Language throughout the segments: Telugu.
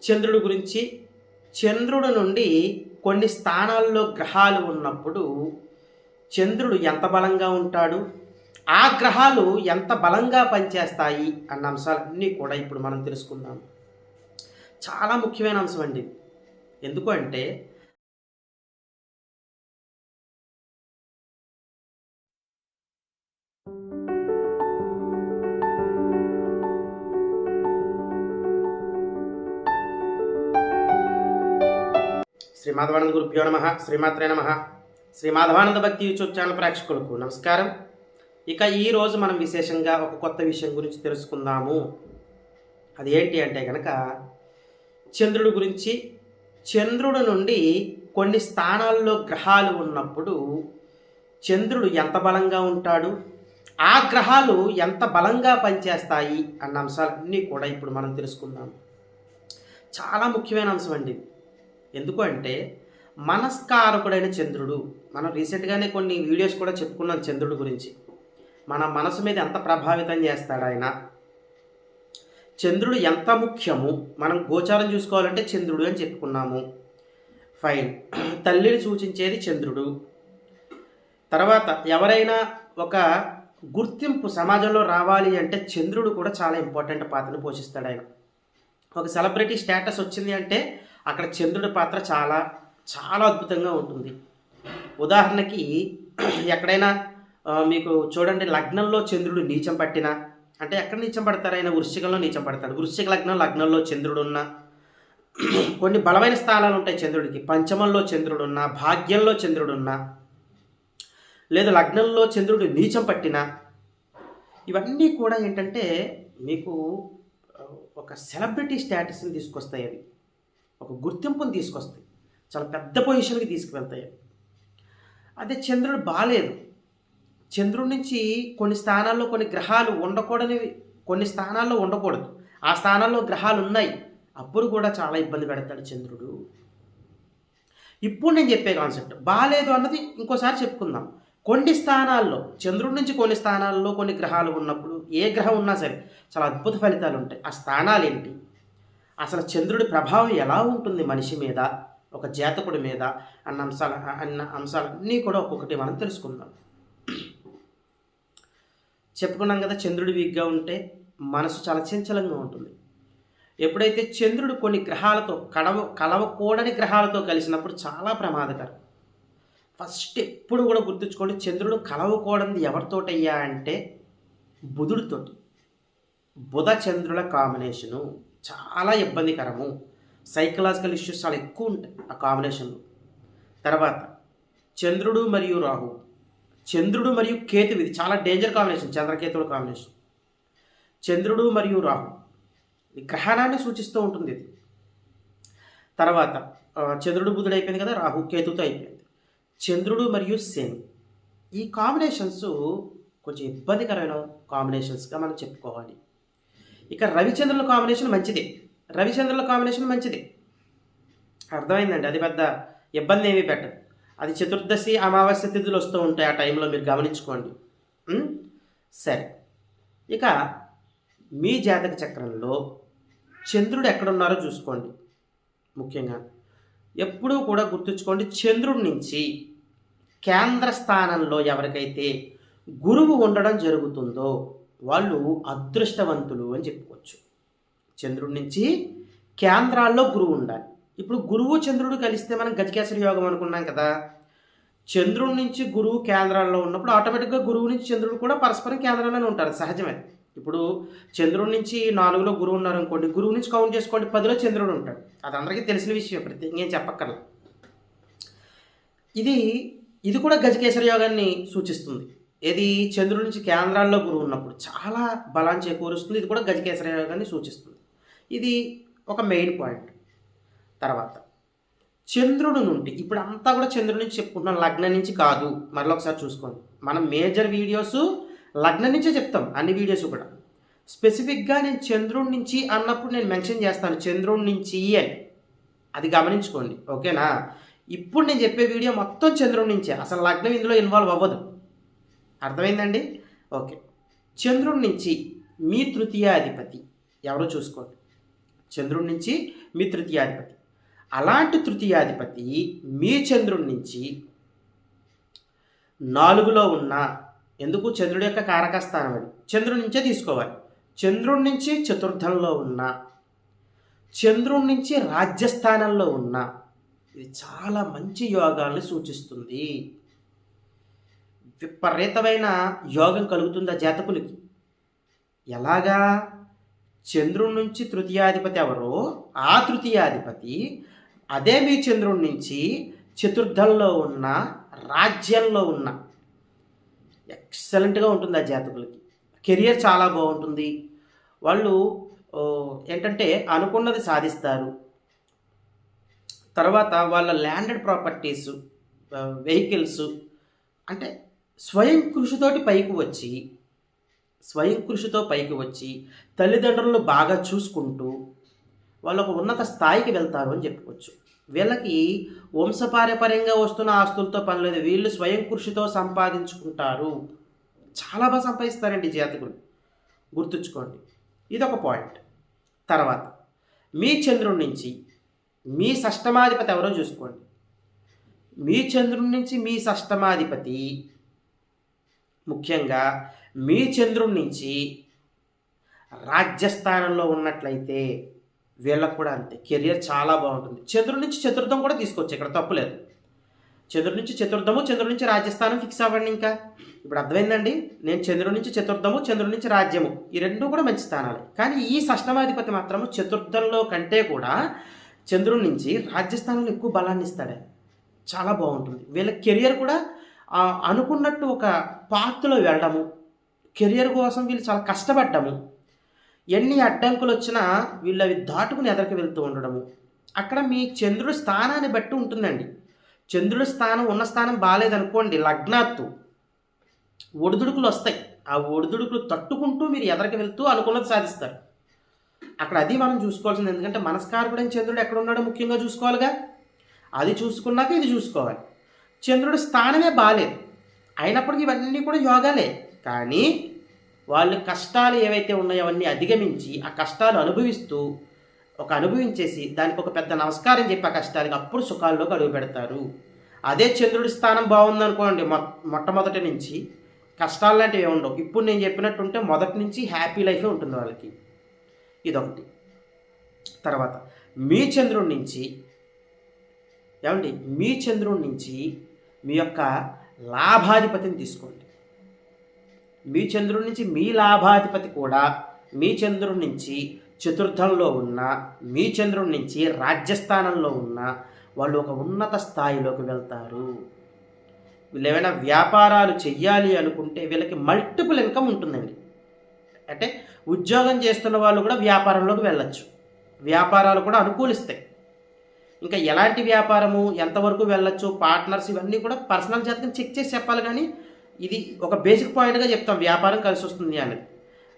చంద్రుడి గురించి. చంద్రుడు నుండి కొన్ని స్థానాల్లో గ్రహాలు ఉన్నప్పుడు చంద్రుడు ఎంత బలంగా ఉంటాడు? ఆ గ్రహాలు ఎంత బలంగా పనిచేస్తాయి? అన్న అంశాలన్నీ కూడా ఇప్పుడు మనం తెలుసుకుందాం. చాలా ముఖ్యమైన అంశం అండి. ఎందుకు శ్రీ మాధవానంద గురుభ్యో నమ శ్రీమాత్రే నమ. శ్రీ మాధవానంద భక్తి యూట్యూబ్ ఛానల్ ప్రేక్షకులకు నమస్కారం. ఇక ఈరోజు మనం విశేషంగా ఒక కొత్త విషయం గురించి తెలుసుకుందాము. అది ఏంటి అంటే కనుక చంద్రుడు గురించి చంద్రుడు నుండి కొన్ని స్థానాల్లో గ్రహాలు ఉన్నప్పుడు చంద్రుడు ఎంత బలంగా ఉంటాడు ఆ గ్రహాలు ఎంత బలంగా పనిచేస్తాయి అన్న అంశాలన్నీ కూడా ఇప్పుడు మనం తెలుసుకుందాం చాలా ముఖ్యమైన అంశం అండి ఇది. ఎందుకు అంటే మనస్కారకుడైన చంద్రుడు మనం రీసెంట్గానే కొన్ని వీడియోస్ కూడా చెప్పుకున్నాం చంద్రుడు గురించి. మన మనసు మీద ఎంత ప్రభావితం చేస్తాడు ఆయన? చంద్రుడు ఎంత ముఖ్యము? మనం గోచారం చూసుకోవాలంటే చంద్రుడు అని చెప్పుకున్నాము. ఫైన్ తల్లిని సూచించేది చంద్రుడు. తర్వాత ఎవరైనా ఒక గుర్తింపు సమాజంలో రావాలి అంటే చంద్రుడు కూడా చాలా ఇంపార్టెంట్ పాత్రను పోషిస్తాడు ఆయన. ఒక సెలబ్రిటీ స్టేటస్ వచ్చింది అంటే అక్కడ చంద్రుడి పాత్ర చాలా చాలా అద్భుతంగా ఉంటుంది. ఉదాహరణకి ఎక్కడైనా మీకు చూడండి లగ్నంలో చంద్రుడు నీచం పట్టినా అంటే ఎక్కడ నీచం పడతారు? ఆయన వృశ్చికంలో నీచం పడతాడు. వృశ్చిక లగ్నం లగ్నంలో చంద్రుడు ఉన్న కొన్ని బలమైన స్థానాలు ఉంటాయి చంద్రుడికి. పంచమంలో చంద్రుడు ఉన్న భాగ్యంలో చంద్రుడు ఉన్న లేదు లగ్నంలో చంద్రుడు నీచం పట్టిన ఇవన్నీ కూడా ఏంటంటే మీకు ఒక సెలబ్రిటీ స్టేటస్ని తీసుకొస్తాయి అవి. ఒక గుర్తింపును తీసుకొస్తాయి. చాలా పెద్ద పొజిషన్కి తీసుకువెళ్తాయి అదే చంద్రుడు బాగాలేదు చంద్రుడి నుంచి కొన్ని స్థానాల్లో కొన్ని గ్రహాలు ఉండకూడనివి కొన్ని స్థానాల్లో ఉండకూడదు. ఆ స్థానాల్లో గ్రహాలు ఉన్నాయి. అప్పుడు కూడా చాలా ఇబ్బంది పెడతాడు చంద్రుడు. ఇప్పుడు నేను చెప్పే కాన్సెప్ట్. బాగాలేదు అన్నది ఇంకోసారి చెప్పుకుందాం. కొన్ని స్థానాల్లో చంద్రుడి నుంచి కొన్ని స్థానాల్లో కొన్ని గ్రహాలు ఉన్నప్పుడు ఏ గ్రహం ఉన్నా సరే చాలా అద్భుత ఫలితాలు ఉంటాయి. ఆ స్థానాలు ఏంటి అసలు చంద్రుడి ప్రభావం ఎలా ఉంటుంది మనిషి మీద ఒక జాతకుడి మీద అన్న అంశాల అన్న అంశాలన్నీ కూడా ఒక్కొక్కటి మనం తెలుసుకుందాం. చెప్పుకున్నాం కదా చంద్రుడి వీక్గా ఉంటే మనసు చాలా చంచలంగా ఉంటుంది. ఎప్పుడైతే చంద్రుడు కొన్ని గ్రహాలతో కడవ కలవకూడని గ్రహాలతో కలిసినప్పుడు చాలా ప్రమాదకరం. ఫస్ట్ ఎప్పుడు కూడా గుర్తుంచుకోండి చంద్రుడు కలవకూడనిది ఎవరితోటయ్యా అంటే బుధుడితోటి. బుధ చంద్రుల కాంబినేషను. చాలా ఇబ్బందికరము. సైకలాజికల్ ఇష్యూస్ చాలా ఎక్కువ ఉంటాయి ఆ కాంబినేషన్లో తర్వాత చంద్రుడు మరియు రాహు. చంద్రుడు మరియు కేతు ఇది చాలా డేంజర్ కాంబినేషన్ చంద్రకేతువుల కాంబినేషన్ చంద్రుడు మరియు రాహు. ఇది గ్రహణాన్ని సూచిస్తూ ఉంటుంది ఇది. తర్వాత చంద్రుడు బుధుడు అయిపోయింది కదా రాహు కేతుతో అయిపోయింది. చంద్రుడు మరియు శని. ఈ కాంబినేషన్స్ కొంచెం ఇబ్బందికరమైన కాంబినేషన్స్గా మనం చెప్పుకోవాలి. ఇక రవిచంద్రుల కాంబినేషన్ మంచిది. రవిచంద్రుల కాంబినేషన్ మంచిది. అర్థమైందండి అది పెద్ద ఇబ్బంది ఏమీ పెట్టదు. అది చతుర్దశి అమావాస్య తిథులు వస్తూ ఉంటాయి ఆ టైంలో మీరు గమనించుకోండి. సరే. ఇక మీ జాతక చక్రంలో చంద్రుడు ఎక్కడున్నారో చూసుకోండి. ముఖ్యంగా ఎప్పుడూ కూడా గుర్తుంచుకోండి చంద్రుడి నుంచి కేంద్ర స్థానంలో ఎవరికైతే గురువు ఉండడం జరుగుతుందో వాళ్ళు అదృష్టవంతులు అని చెప్పుకోవచ్చు. చంద్రుడి నుంచి కేంద్రాల్లో గురువు ఉండాలి. ఇప్పుడు గురువు చంద్రుడు కలిస్తే మనం గజకేసరి యోగం అనుకున్నాం కదా. చంద్రుడి నుంచి గురువు కేంద్రాల్లో ఉన్నప్పుడు ఆటోమేటిక్గా గురువు నుంచి చంద్రుడు కూడా పరస్పరం కేంద్రంలోనే ఉంటారు. సహజమే. ఇప్పుడు చంద్రుడి నుంచి నాలుగులో గురువు ఉన్నారు అనుకోండి గురువు నుంచి కౌంట్ చేసుకోండి పదిలో చంద్రుడు ఉంటాడు. అది అందరికీ తెలిసిన విషయం ప్రత్యేకంగా ఏం చెప్పక్కర్లా ఇది ఇది కూడా గజకేశ్వర యోగాన్ని సూచిస్తుంది. ఇది చంద్రుడి నుంచి కేంద్రాల్లో గురువు ఉన్నప్పుడు చాలా బలాన్ని చేకూరుస్తుంది. ఇది కూడా గజకేసరి యోగాన్ని సూచిస్తుంది. ఇది ఒక మెయిన్ పాయింట్. తర్వాత చంద్రుడు నుండి ఇప్పుడు అంతా కూడా చంద్రుడి నుంచి చెప్పుకుంటున్నాం. లగ్నం నుంచి కాదు. మరలా ఒకసారి చూసుకోండి. మనం మేజర్ వీడియోస్ లగ్నం నుంచే చెప్తాం. అన్ని వీడియోస్ కూడా. స్పెసిఫిక్గా నేను చంద్రుడి నుంచి అన్నప్పుడు నేను మెన్షన్ చేస్తాను. చంద్రుడి నుంచి అని. అది గమనించుకోండి. ఓకేనా? ఇప్పుడు నేను చెప్పే వీడియో మొత్తం చంద్రుడి నుంచే. అసలు లగ్నం ఇందులో ఇన్వాల్వ్ అవ్వదు. అర్థమైందండి? ఓకే. చంద్రుడి నుంచి మీ తృతీయాధిపతి ఎవరో చూసుకోండి. చంద్రుడి నుంచి మీ తృతీయాధిపతి. అలాంటి తృతీయాధిపతి మీ చంద్రుడి నుంచి నాలుగులో ఉన్న ఎందుకు? చంద్రుడి యొక్క కారకస్థానం అది. చంద్రుడి నుంచే తీసుకోవాలి. చంద్రుడి నుంచి చతుర్థంలో ఉన్న చంద్రుడి నుంచి రాజ్యస్థానంలో ఉన్న ఇది చాలా మంచి యోగాల్ని సూచిస్తుంది. విపరీతమైన యోగం కలుగుతుంది ఆ జాతకులకి? ఎలాగా? చంద్రుడి నుంచి తృతీయాధిపతి ఎవరో ఆ తృతీయాధిపతి అదే మీ చంద్రుడి నుంచి చతుర్థంలో ఉన్న రాజ్యంలో ఉన్న ఎక్సలెంట్గా ఉంటుంది ఆ జాతకులకి. కెరియర్ చాలా బాగుంటుంది. వాళ్ళు ఏంటంటే అనుకున్నది సాధిస్తారు. తర్వాత వాళ్ళ ల్యాండెడ్ ప్రాపర్టీస్ వెహికల్స్ అంటే స్వయం కృషితోటి పైకి వచ్చి స్వయం కృషితో పైకి వచ్చి తల్లిదండ్రులను బాగా చూసుకుంటూ వాళ్ళు ఒక ఉన్నత స్థాయికి వెళ్తారు అని చెప్పుకోవచ్చు. వీళ్ళకి వంశపారపర్యంగా వస్తున్న ఆస్తులతో పని లేదు. వీళ్ళు స్వయం కృషితో సంపాదించుకుంటారు. చాలా బాగా సంపాదిస్తారండి జాతకులు. గుర్తుంచుకోండి. ఇది ఒక పాయింట్. తర్వాత మీ చంద్రుడి నుంచి మీ షష్టమాధిపతి ఎవరో చూసుకోండి. మీ చంద్రుడి నుంచి మీ షష్టమాధిపతి ముఖ్యంగా మీ చంద్రుడి నుంచి రాజ్యస్థానంలో ఉన్నట్లయితే వీళ్ళకు కూడా అంతే. కెరియర్ చాలా బాగుంటుంది. చంద్రుడి నుంచి చతుర్థం కూడా తీసుకోవచ్చు ఇక్కడ తప్పులేదు చంద్రుడి నుంచి చతుర్థము చంద్రుడి నుంచి రాజ్యస్థానం ఫిక్స్ అవ్వండి ఇంకా. ఇప్పుడు అర్థమైందండి? నేను చంద్రుడి నుంచి చతుర్థము చంద్రుడి నుంచి రాజ్యము. ఈ రెండు కూడా మంచి స్థానాలు. కానీ ఈ షష్టమాధిపతి మాత్రము చతుర్థంలో కంటే కూడా చంద్రుడి నుంచి రాజ్యస్థానంలో ఎక్కువ బలాన్ని ఇస్తాడు. చాలా బాగుంటుంది. వీళ్ళ కెరియర్ కూడా అనుకున్నట్టు ఒక పాత్రలో వెళ్ళడము కెరియర్ కోసం వీళ్ళు చాలా కష్టపడ్డము. ఎన్ని అడ్డంకులు వచ్చినా వీళ్ళు అవి దాటుకుని ఎదరికి వెళ్తూ ఉండడము. అక్కడ మీ చంద్రుడి స్థానాన్ని బట్టి ఉంటుందండి. చంద్రుడి స్థానం ఉన్న స్థానం బాగాలేదనుకోండి లగ్నాత్తు. ఒడిదుడుకులు వస్తాయి ఆ ఒడిదుడుకులు తట్టుకుంటూ మీరు ఎదరికి వెళ్తూ అనుకున్నది సాధిస్తారు. అక్కడ అది మనం చూసుకోవాల్సింది. ఎందుకంటే మనస్కారకుడైన చంద్రుడు ఎక్కడ ఉన్నాడో ముఖ్యంగా చూసుకోవాలిగా. అది చూసుకున్నాక ఇది చూసుకోవాలి. చంద్రుడి స్థానమే బాగాలేదు అయినప్పటికీ ఇవన్నీ కూడా యోగాలే. కానీ వాళ్ళు కష్టాలు ఏవైతే ఉన్నాయో అవన్నీ అధిగమించి ఆ కష్టాలు అనుభవిస్తూ ఒక అనుభవించేసి దానికి ఒక పెద్ద నమస్కారం చెప్పి ఆ కష్టాలకి అప్పుడు సుఖాల్లోకి అడుగు పెడతారు. అదే చంద్రుడి స్థానం బాగుందనుకోండి మొ మొట్టమొదటి నుంచి కష్టాలు లాంటివి ఉండవు. ఇప్పుడు నేను చెప్పినట్టుంటే మొదటి నుంచి హ్యాపీ లైఫే ఉంటుంది వాళ్ళకి. ఇదొకటి. తర్వాత మీ చంద్రుడి నుంచి ఏమండి? మీ చంద్రుడి నుంచి మీ యొక్క లాభాధిపతిని తీసుకోండి. మీ చంద్రుడి నుంచి మీ లాభాధిపతి కూడా మీ చంద్రుడి నుంచి చతుర్థంలో ఉన్న మీ చంద్రుడి నుంచి రాజ్యస్థానంలో ఉన్న వాళ్ళు ఒక ఉన్నత స్థాయిలోకి వెళ్తారు. వీళ్ళు ఏమైనా వ్యాపారాలు చెయ్యాలి అనుకుంటే వీళ్ళకి మల్టిపుల్ ఇన్కమ్ ఉంటుందండి అంటే ఉద్యోగం చేస్తున్న వాళ్ళు కూడా వ్యాపారంలోకి వెళ్ళచ్చు. వ్యాపారాలు కూడా అనుకూలిస్తాయి. ఇంకా ఎలాంటి వ్యాపారము ఎంతవరకు వెళ్ళొచ్చు పార్ట్నర్స్ ఇవన్నీ కూడా పర్సనల్ జాతకం చెక్ చేసి చెప్పాలి కానీ ఇది ఒక బేసిక్ పాయింట్గా చెప్తాం. వ్యాపారం కలిసి వస్తుంది అనేది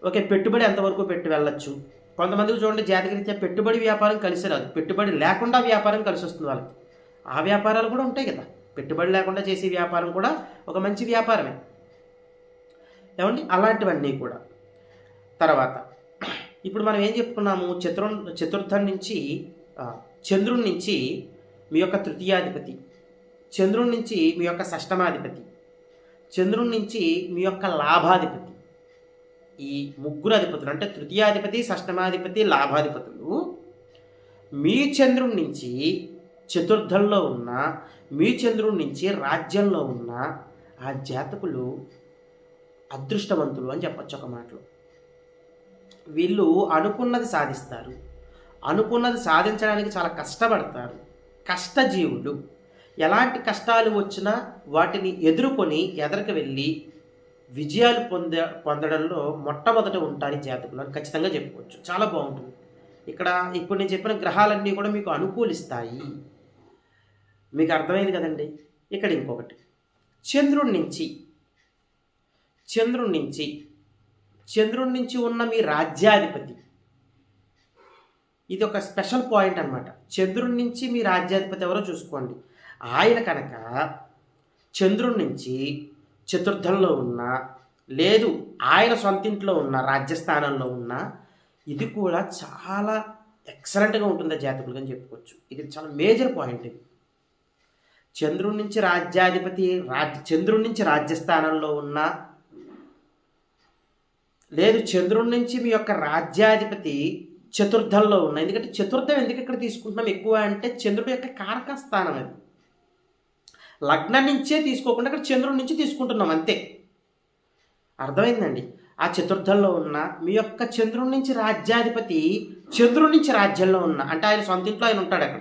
ఓకే పెట్టుబడి ఎంతవరకు పెట్టి వెళ్ళొచ్చు? కొంతమందికి చూడండి జాతకరీత్యా పెట్టుబడి వ్యాపారం కలిసి రాదు. పెట్టుబడి లేకుండా వ్యాపారం కలిసి వస్తుంది వాళ్ళకి. ఆ వ్యాపారాలు కూడా ఉంటాయి కదా. పెట్టుబడి లేకుండా చేసే వ్యాపారం కూడా ఒక మంచి వ్యాపారమే. ఏమండి? అలాంటివన్నీ కూడా. తర్వాత ఇప్పుడు మనం ఏం చెప్పుకున్నాము? చతుర్ చతుర్థం నుంచి చంద్రుడి నుంచి మీ యొక్క తృతీయాధిపతి చంద్రుడి నుంచి మీ యొక్క షష్టమాధిపతి చంద్రుడి నుంచి మీ యొక్క లాభాధిపతి. ఈ ముగ్గురు అధిపతులు అంటే తృతీయాధిపతి షష్టమాధిపతి లాభాధిపతులు. మీ చంద్రుడి నుంచి చతుర్థంలో ఉన్న మీ చంద్రుడి నుంచి రాజ్యంలో ఉన్న ఆ జాతకులు అదృష్టవంతులు అని చెప్పచ్చు ఒక మాటలో. వీళ్ళు అనుకున్నది సాధిస్తారు. అనుకున్నది సాధించడానికి చాలా కష్టపడతారు. కష్టజీవులు. ఎలాంటి కష్టాలు వచ్చినా వాటిని ఎదుర్కొని ఎదరికి వెళ్ళి విజయాలు పొంద పొందడంలో మొట్టమొదట ఉంటారు జాతకులు. అని ఖచ్చితంగా చెప్పుకోవచ్చు. చాలా బాగుంటుంది. ఇక్కడ ఇప్పుడు నేను చెప్పిన గ్రహాలన్నీ కూడా మీకు అనుకూలిస్తాయి. మీకు అర్థమైంది కదండి? ఇక్కడ ఇంకొకటి. చంద్రుడి నుంచి చంద్రుడి నుంచి చంద్రుడి నుంచి ఉన్న మీ రాజ్యాధిపతి ఇది ఒక స్పెషల్ పాయింట్ అన్నమాట. చంద్రుడి నుంచి మీ రాజ్యాధిపతి ఎవరో చూసుకోండి. ఆయన కనుక చంద్రుడి నుంచి చతుర్థంలో ఉన్న లేదు ఆయన సొంత ఇంట్లో ఉన్న రాజ్యస్థానంలో ఉన్న ఇది కూడా చాలా ఎక్సలెంట్గా ఉంటుంది జాతకులు అని చెప్పుకోవచ్చు. ఇది చాలా మేజర్ పాయింట్ ఇది. చంద్రుడి నుంచి రాజ్యాధిపతి రాజ్య చంద్రుడి నుంచి రాజ్యస్థానంలో ఉన్న లేదు చంద్రుడి నుంచి మీ యొక్క రాజ్యాధిపతి చతుర్థంలో ఉన్న. ఎందుకంటే చతుర్థం ఎందుకు ఇక్కడ తీసుకుంటున్నాం? ఎక్కువ అంటే చంద్రుడి యొక్క కారక స్థానం అది. లగ్నం నుంచే తీసుకోకుండా ఇక్కడ చంద్రుడి నుంచి తీసుకుంటున్నాం అంతే. అర్థమైందండి? ఆ చతుర్థంలో ఉన్న మీ యొక్క చంద్రుడి నుంచి రాజ్యాధిపతి చంద్రుడి నుంచి రాజ్యంలో ఉన్న అంటే ఆయన సొంత ఇంట్లో ఆయన ఉంటాడు అక్కడ.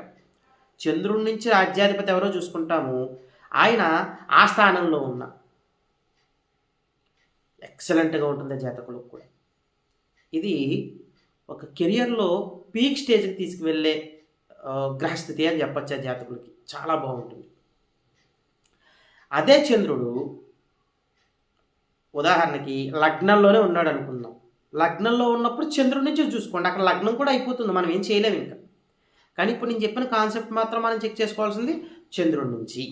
చంద్రుడి నుంచి రాజ్యాధిపతి ఎవరో చూసుకుంటాము. ఆయన ఆ స్థానంలో ఉన్న. ఎక్సలెంట్గా ఉంటుంది జాతకులకు కూడా. ఇది ఒక కెరియర్లో పీక్ స్టేజ్కి తీసుకువెళ్ళే గ్రహస్థితి అని చెప్పచ్చు ఆ జాతకులకి. చాలా బాగుంటుంది. అదే చంద్రుడు ఉదాహరణకి లగ్నంలోనే ఉన్నాడు అనుకుందాం లగ్నంలో ఉన్నప్పుడు చంద్రుడి నుంచి చూసుకోండి. అక్కడ లగ్నం కూడా అయిపోతుంది. మనం ఏం చేయలేము ఇంకా. కానీ ఇప్పుడు నేను చెప్పిన కాన్సెప్ట్ మాత్రం మనం చెక్ చేసుకోవాల్సింది చంద్రుడి నుంచి.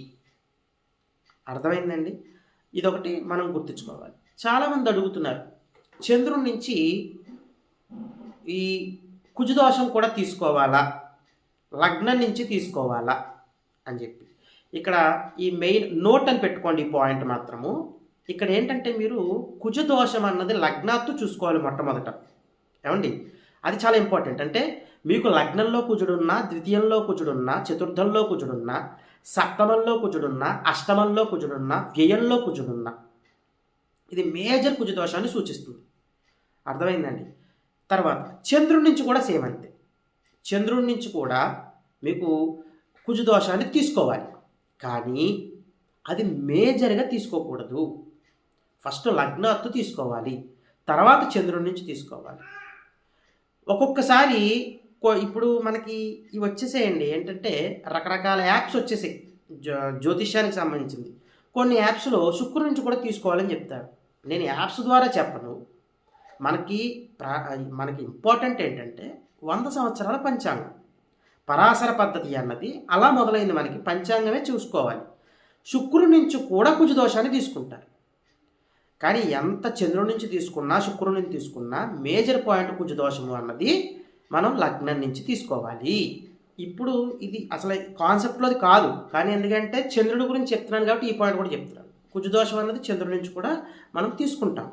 అర్థమైందండి? ఇదొకటి మనం గుర్తుంచుకోవాలి. చాలామంది అడుగుతున్నారు చంద్రుడి నుంచి ఈ కుజదోషం కూడా తీసుకోవాలా? లగ్నం నుంచి తీసుకోవాలా? అని చెప్పి. ఇక్కడ ఈ మెయిన్ నోట్ అని పెట్టుకోండి ఈ పాయింట్ మాత్రము. ఇక్కడ ఏంటంటే మీరు కుజదోషం అన్నది లగ్నాత్తు చూసుకోవాలి మొట్టమొదట. ఏమండి? అది చాలా ఇంపార్టెంట్. అంటే మీకు లగ్నంలో కుజుడున్నా ద్వితీయంలో కుజుడున్నా చతుర్థంలో కుజుడున్నా సప్తమంలో కుజుడున్నా అష్టమంలో కుజుడున్నా వ్యయంలో కుజుడున్నా ఇది మేజర్ కుజదోషాన్ని సూచిస్తుంది. అర్థమైందండి? తర్వాత చంద్రుడి నుంచి కూడా సేమ్ అంతే. చంద్రుడి నుంచి కూడా మీకు కుజదోషాన్ని తీసుకోవాలి. కానీ అది మేజర్గా తీసుకోకూడదు. ఫస్ట్ లగ్నాత్తు తీసుకోవాలి. తర్వాత చంద్రుడి నుంచి తీసుకోవాలి. ఒక్కొక్కసారి ఇప్పుడు మనకి ఇవి వచ్చేసేయండి. ఏంటంటే రకరకాల యాప్స్ వచ్చేసాయి. జ్యో- జ్యోతిష్యానికి సంబంధించింది. కొన్ని యాప్స్లో శుక్రుడి నుంచి కూడా తీసుకోవాలని చెప్తారు. నేను యాప్స్ ద్వారా చెప్పను. మనకి ప్రా మనకి ఇంపార్టెంట్ ఏంటంటే వంద సంవత్సరాల పంచాంగం. పరాశర పద్ధతి అన్నది అలా మొదలైంది మనకి. పంచాంగమే చూసుకోవాలి. శుక్రుడి నుంచి కూడా కుజదోషాన్ని తీసుకుంటారు. కానీ ఎంత చంద్రుడి నుంచి తీసుకున్నా శుక్రుడి నుంచి తీసుకున్నా మేజర్ పాయింట్ కుజదోషము అన్నది మనం లగ్నం నుంచి తీసుకోవాలి. ఇప్పుడు ఇది అసలు కాన్సెప్ట్లోది కాదు. కానీ ఎందుకంటే చంద్రుడి గురించి చెప్తున్నాను కాబట్టి ఈ పాయింట్ కూడా చెప్తున్నాను. కుజదోషం అన్నది చంద్రుడి నుంచి కూడా మనం తీసుకుంటాం.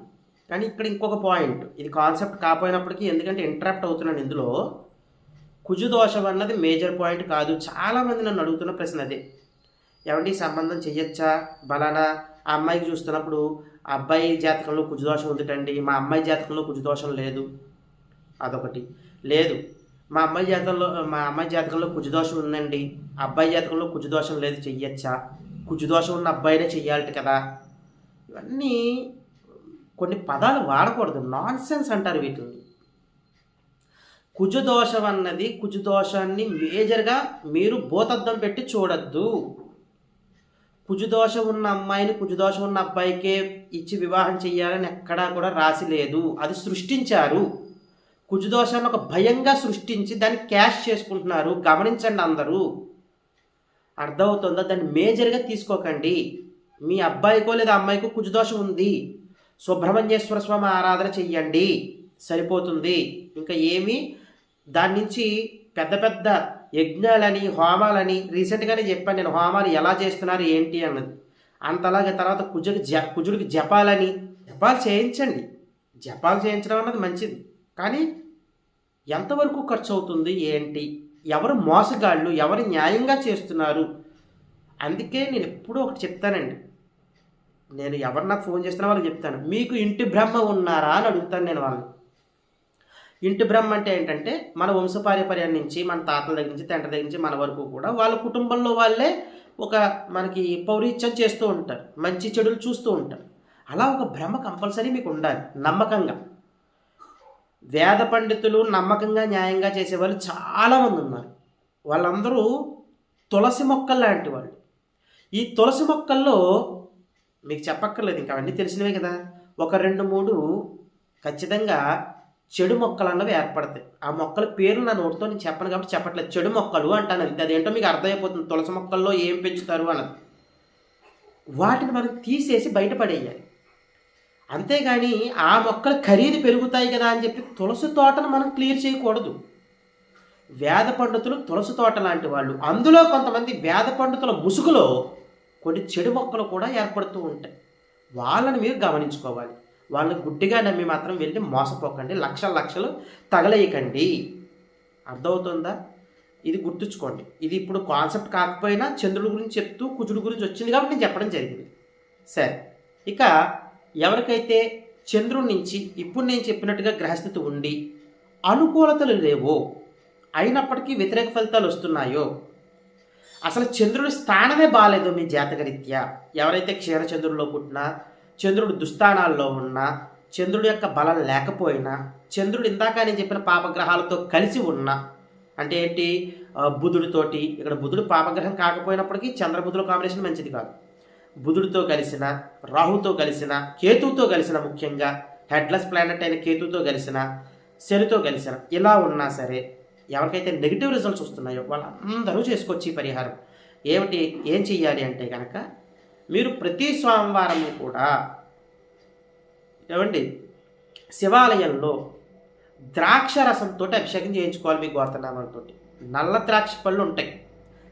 కానీ ఇక్కడ ఇంకొక పాయింట్. ఇది కాన్సెప్ట్ కాపోయినప్పటికీ ఎందుకంటే ఇంటరాప్ట్ అవుతున్నాను ఇందులో. కుజుదోషం అన్నది మేజర్ పాయింట్ కాదు. చాలామంది నన్ను అడుగుతున్న ప్రశ్న అదే. ఏమండి సంబంధం చెయ్యొచ్చా? బలానా? ఆ అమ్మాయికి చూస్తున్నప్పుడు అబ్బాయి జాతకంలో కుజుదోషం ఉందిటండి. మా అమ్మాయి జాతకంలో కుజుదోషం లేదు. అదొకటి. లేదు. మా అమ్మాయి జాతకంలో మా అమ్మాయి జాతకంలో కుజుదోషం ఉందండి. అబ్బాయి జాతకంలో కుజుదోషం లేదు చెయ్యొచ్చా? కుజుదోషం ఉన్న అబ్బాయినే చెయ్యాలట కదా. ఇవన్నీ కొన్ని పదాలు వాడకూడదు. నాన్ సెన్స్ అంటారు వీటిని. కుజదోషం అన్నది కుజదోషాన్ని మేజర్గా మీరు భూతద్దం పెట్టి చూడద్దు. కుజుదోషం ఉన్న అమ్మాయిని కుజుదోషం ఉన్న అబ్బాయికే ఇచ్చి వివాహం చేయాలని ఎక్కడా కూడా రాసి లేదు. అది సృష్టించారు. కుజుదోషాన్ని ఒక భయంగా సృష్టించి దాన్ని క్యాష్ చేసుకుంటున్నారు. గమనించండి అందరూ. అర్థమవుతుందా? దాన్ని మేజర్గా తీసుకోకండి. మీ అబ్బాయికో లేదా అమ్మాయికో కుజుదోషం ఉంది. సుబ్రహ్మణ్యేశ్వర స్వామి ఆరాధన చెయ్యండి. సరిపోతుంది. ఇంకా ఏమీ? దాని నుంచి పెద్ద పెద్ద యజ్ఞాలని హోమాలని రీసెంట్గానే చెప్పాను నేను. హోమాలు ఎలా చేస్తున్నారు ఏంటి అన్నది. అంతలాగా తర్వాత కుజుడికి జ కుజుడికి జపాలని. జపాలు చేయించండి. జపాలు చేయించడం అన్నది మంచిది. కానీ ఎంతవరకు ఖర్చు అవుతుంది ఏంటి? ఎవరు మోసగాళ్ళు ఎవరు న్యాయంగా చేస్తున్నారు? అందుకే నేను ఎప్పుడూ ఒకటి చెప్తానండి. నేను ఎవరు నాకు ఫోన్ చేస్తున్నా వాళ్ళకి చెప్తాను మీకు ఇంటి బ్రహ్మ ఉన్నారా? అని అడుగుతాను నేను వాళ్ళని. ఇంటి బ్రహ్మ అంటే ఏంటంటే మన వంశపారంపర్యం నుంచి మన తాతల దగ్గర నుంచి తండ్రి దగ్గర నుంచి మన వరకు కూడా వాళ్ళ కుటుంబంలో వాళ్ళే ఒక మనకి పౌరీత్యం చేస్తూ ఉంటారు మంచి చెడులు చూస్తూ ఉంటారు. అలా ఒక భ్రమ కంపల్సరీ మీకు ఉండాలి నమ్మకంగా. వేద పండితులు నమ్మకంగా న్యాయంగా చేసేవాళ్ళు చాలామంది ఉన్నారు. వాళ్ళందరూ తులసి మొక్కలు లాంటి వాళ్ళు. ఈ తులసి మొక్కల్లో మీకు చెప్పక్కర్లేదు ఇంకా అవన్నీ తెలిసినవే కదా. ఒక రెండు మూడు ఖచ్చితంగా చెడు మొక్కలు అన్నవి ఏర్పడతాయి. ఆ మొక్కల పేరు నా నోటితో నేను చెప్పను కాబట్టి చెప్పట్లేదు. చెడు మొక్కలు అంటాను. అంతే అదేంటో మీకు అర్థమైపోతుంది. తులసి మొక్కల్లో ఏం పెంచుతారు అన్నది. వాటిని మనం తీసేసి బయటపడేయాలి అంతేగాని ఆ మొక్కలు ఖరీదు పెరుగుతాయి కదా అని చెప్పి తులసి తోటను మనం క్లియర్ చేయకూడదు. వేద పండితులు తులసి తోట లాంటి వాళ్ళు. అందులో కొంతమంది వేద పండితుల ముసుగులో కొన్ని చెడు మొక్కలు కూడా ఏర్పడుతూ ఉంటాయి. వాళ్ళని మీరు గమనించుకోవాలి. వాళ్ళని గుడ్డిగా నమ్మి మాత్రం వెళ్ళి మోసపోకండి. లక్షల లక్షలు తగలేయకండి. అర్థమవుతుందా? ఇది గుర్తుంచుకోండి. ఇది ఇప్పుడు కాన్సెప్ట్ కాకపోయినా చంద్రుడి గురించి చెప్తూ కుజుడి గురించి వచ్చింది కాబట్టి నేను చెప్పడం జరిగింది. సరే. ఇక ఎవరికైతే చంద్రుడి నుంచి ఇప్పుడు నేను చెప్పినట్టుగా గ్రహస్థితి ఉండి అనుకూలతలు లేవో అయినప్పటికీ వ్యతిరేక ఫలితాలు వస్తున్నాయో అసలు చంద్రుడి స్థానమే బాగాలేదు మీ జాతకరీత్యా? ఎవరైతే క్షీరచంద్రుడిలో పుట్టినా చంద్రుడు దుస్థానాల్లో ఉన్నా చంద్రుడి యొక్క బలం లేకపోయినా చంద్రుడు ఇందాక నేను చెప్పిన పాపగ్రహాలతో కలిసి ఉన్నా అంటే ఏంటి? బుధుడితోటి ఇక్కడ బుధుడు పాపగ్రహం కాకపోయినప్పటికీ చంద్రబుధుల కాంబినేషన్ మంచిది కాదు. బుధుడితో కలిసిన రాహుతో కలిసిన కేతువుతో కలిసిన ముఖ్యంగా హెడ్లెస్ ప్లానెట్ అయిన కేతువుతో కలిసిన శనితో కలిసిన ఇలా ఉన్నా సరే ఎవరికైతే నెగిటివ్ రిజల్ట్స్ వస్తున్నాయో వాళ్ళందరూ చేసుకోవచ్చు ఈ పరిహారం. ఏమిటి? ఏం చెయ్యాలి అంటే కనుక మీరు ప్రతి సోమవారం కూడా ఏమండి? శివాలయంలో ద్రాక్ష రసంతో అభిషేకం చేయించుకోవాలి మీ గోతనామాలతో నల్ల ద్రాక్ష పళ్ళు ఉంటాయి.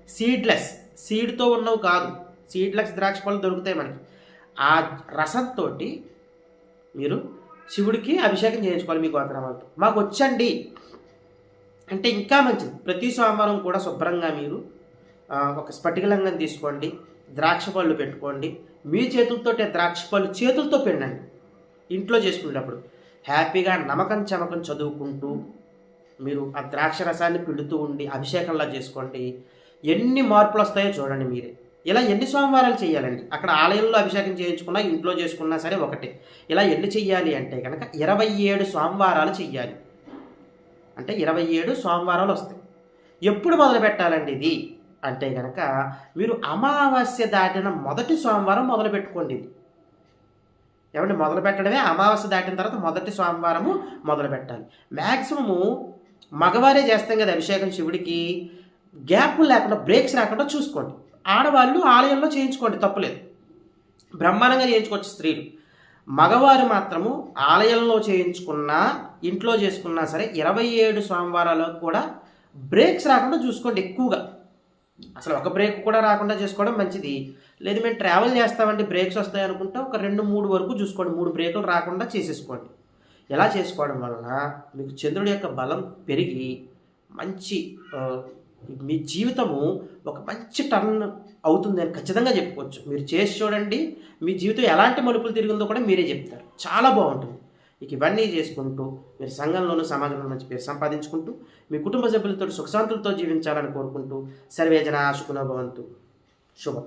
సీడ్లెస్ సీడ్తో ఉన్నవి కాదు. సీడ్లెస్ ద్రాక్ష పళ్ళు దొరుకుతాయి మనకి. ఆ రసంతో మీరు శివుడికి అభిషేకం చేయించుకోవాలి మీ గోతనామాలతో మాకు వచ్చండి అంటే ఇంకా మంచిది. ప్రతి సోమవారం కూడా శుభ్రంగా మీరు ఒక స్ఫటికలంగం తీసుకోండి ద్రాక్ష పళ్ళు పెట్టుకోండి. మీ చేతులతో ద్రాక్ష పళ్ళు చేతులతో పిండండి. ఇంట్లో చేసుకునేటప్పుడు హ్యాపీగా నమ్మకం చమకం చదువుకుంటూ మీరు ఆ ద్రాక్ష రసాన్ని పిండుతూ ఉండి అభిషేకంలా చేసుకోండి. ఎన్ని మార్పులు వస్తాయో చూడండి మీరే. ఇలా ఎన్ని సోమవారాలు చేయాలండి? అక్కడ ఆలయంలో అభిషేకం చేయించుకున్నా ఇంట్లో చేసుకున్నా సరే ఒకటే. ఇలా ఎన్ని చెయ్యాలి అంటే కనుక ఇరవై ఏడు సోమవారాలు చెయ్యాలి. అంటే ఇరవై ఏడు సోమవారాలు వస్తాయి. ఎప్పుడు మొదలు పెట్టాలండి ఇది? అంటే కనుక మీరు అమావాస్య దాటిన మొదటి సోమవారం మొదలు పెట్టుకోండి ఇది. ఏమంటే మొదలు పెట్టడమే అమావాస్య దాటిన తర్వాత మొదటి సోమవారము మొదలు పెట్టాలి. మ్యాక్సిమము మగవారే చేస్తాం కదా అభిషేకం శివుడికి. గ్యాప్ లేకుండా బ్రేక్స్ లేకుండా చూసుకోండి. ఆడవాళ్ళు ఆలయంలో చేయించుకోండి తప్పులేదు. బ్రహ్మాండంగా చేయించుకోవచ్చు స్త్రీలు. మగవారు మాత్రము ఆలయంలో చేయించుకున్నా ఇంట్లో చేసుకున్నా సరే ఇరవై ఏడు సోమవారాలు కూడా బ్రేక్స్ రాకుండా చూసుకోండి ఎక్కువగా. అసలు ఒక బ్రేక్ కూడా రాకుండా చేసుకోవడం మంచిది. లేదు మేము ట్రావెల్ చేస్తామండి బ్రేక్స్ వస్తాయి అనుకుంటే ఒక రెండు మూడు వరకు చూసుకోండి మూడు బ్రేకులు రాకుండా చేసేసుకోండి. ఎలా చేసుకోవడం వలన మీకు చంద్రుడి యొక్క బలం పెరిగి మంచి మీ జీవితము ఒక మంచి టర్న్ అవుతుంది అని ఖచ్చితంగా చెప్పుకోవచ్చు. మీరు చేసి చూడండి మీ జీవితం ఎలాంటి మలుపులు తిరిగిందో కూడా మీరే చెప్తారు. చాలా బాగుంటుంది. ఇక ఇవన్నీ చేసుకుంటూ మీరు సంఘంలోనూ సమాజంలో మంచి పేరు సంపాదించుకుంటూ మీ కుటుంబ సభ్యులతో సుఖశాంతులతో జీవించాలని కోరుకుంటూ సర్వేజన ఆశుకునభవంతు శుభం.